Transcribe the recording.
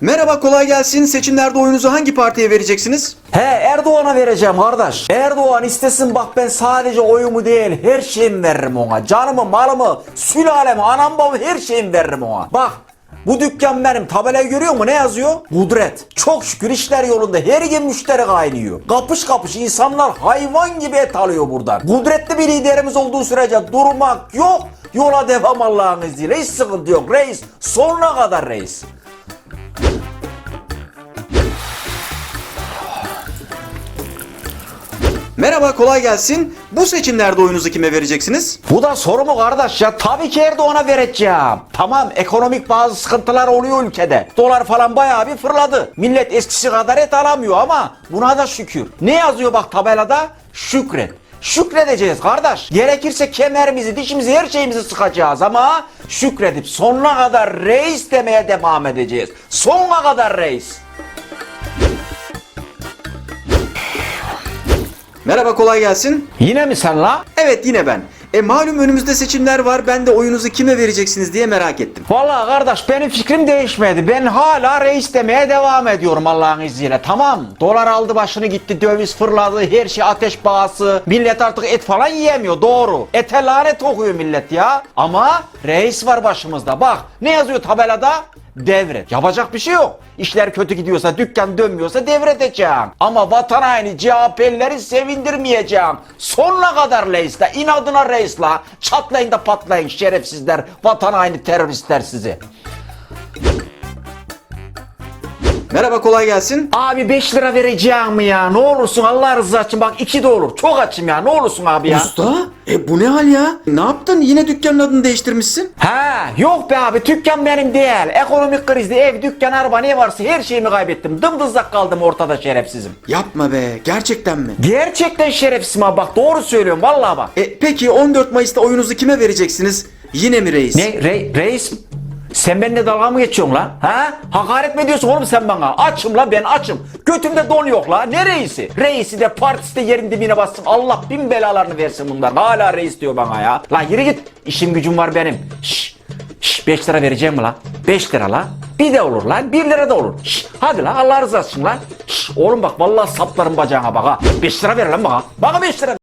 Merhaba kolay gelsin. Seçimlerde oyunuzu hangi partiye vereceksiniz? He Erdoğan'a vereceğim kardeş. Erdoğan istesin bak ben sadece oyumu değil her şeyimi veririm ona. Canımı, malımı, sülalemi, anam babamı her şeyimi veririm ona. Bak bu dükkan benim. Tabelayı görüyor musun? Ne yazıyor? Kudret. Çok şükür işler yolunda. Her gün müşteri kaynıyor. Kapış kapış insanlar hayvan gibi et alıyor buradan. Kudretli bir liderimiz olduğu sürece durmak yok. Yola devam Allah'ın izniyle. Hiç sıkıntı yok reis. Sonuna kadar reis. Merhaba kolay gelsin. Bu seçimlerde oyunuzu kime vereceksiniz? Bu da soru mu kardeş ya? Tabii ki Erdoğan'a vereceğim. Tamam ekonomik bazı sıkıntılar oluyor ülkede. Dolar falan bayağı bir fırladı. Millet eskisi kadar et alamıyor ama buna da şükür. Ne yazıyor bak tabelada? Şükret. Şükredeceğiz kardeş. Gerekirse kemerimizi, dişimizi, her şeyimizi sıkacağız ama şükredip sonuna kadar reis demeye devam edeceğiz. Sonuna kadar reis. Merhaba kolay gelsin. Yine mi sen la? Evet yine ben. E malum önümüzde seçimler var. Ben de oyunuzu kime vereceksiniz diye merak ettim. Vallahi kardeş benim fikrim değişmedi. Ben hala reis demeye devam ediyorum Allah'ın izniyle. Tamam. Dolar aldı başını gitti, döviz fırladı, her şey ateş pahası. Millet artık et falan yiyemiyor. Doğru. Ete lanet okuyor millet ya. Ama reis var başımızda. Bak ne yazıyor tabelada? Devret. Yapacak bir şey yok. İşler kötü gidiyorsa, dükkan dönmüyorsa devredeceğim. Ama vatan haini CHP'lileri sevindirmeyeceğim. Sonuna kadar reisle, inadına reisle. Çatlayın da patlayın şerefsizler, vatan haini teröristler sizi. Merhaba kolay gelsin. Abi 5 lira vereceğim ya? Ne olursun Allah rızası için bak 2 de olur. Çok açım ya. Ne olursun abi ya? Usta? E bu ne hal ya? Ne yaptın? Yine dükkanın adını değiştirmişsin. Ha yok be abi dükkan benim değil. Ekonomik krizde ev, dükkan, araba ne varsa her şeyimi kaybettim. Dımdızlak kaldım ortada şerefsizim. Yapma be. Gerçekten mi? Gerçekten şerefsizim abi bak doğru söylüyorum vallahi bak. E peki 14 Mayıs'ta oyunuzu kime vereceksiniz? Yine mi reis? Ne re, reis? Sen benimle dalga mı geçiyorsun la? Ha? Hakaret mi ediyorsun oğlum sen bana? Açım la ben açım. Götümde don yok la. Ne reisi? Reisi de partisi de yerin dibine bassın. Allah bin belalarını versin bunlar. Hala reis diyor bana ya. La yürü git. İşim gücüm var benim. Şşş. Şşş 5 lira vereceğim la? 5 lira la. Bir de olur lan. 1 lira da olur. Şşş. Hadi la Allah rızası için lan. Şşş. Oğlum bak vallahi saplarım bacağına bak ha. 5 lira ver lan bana. Bana 5 lira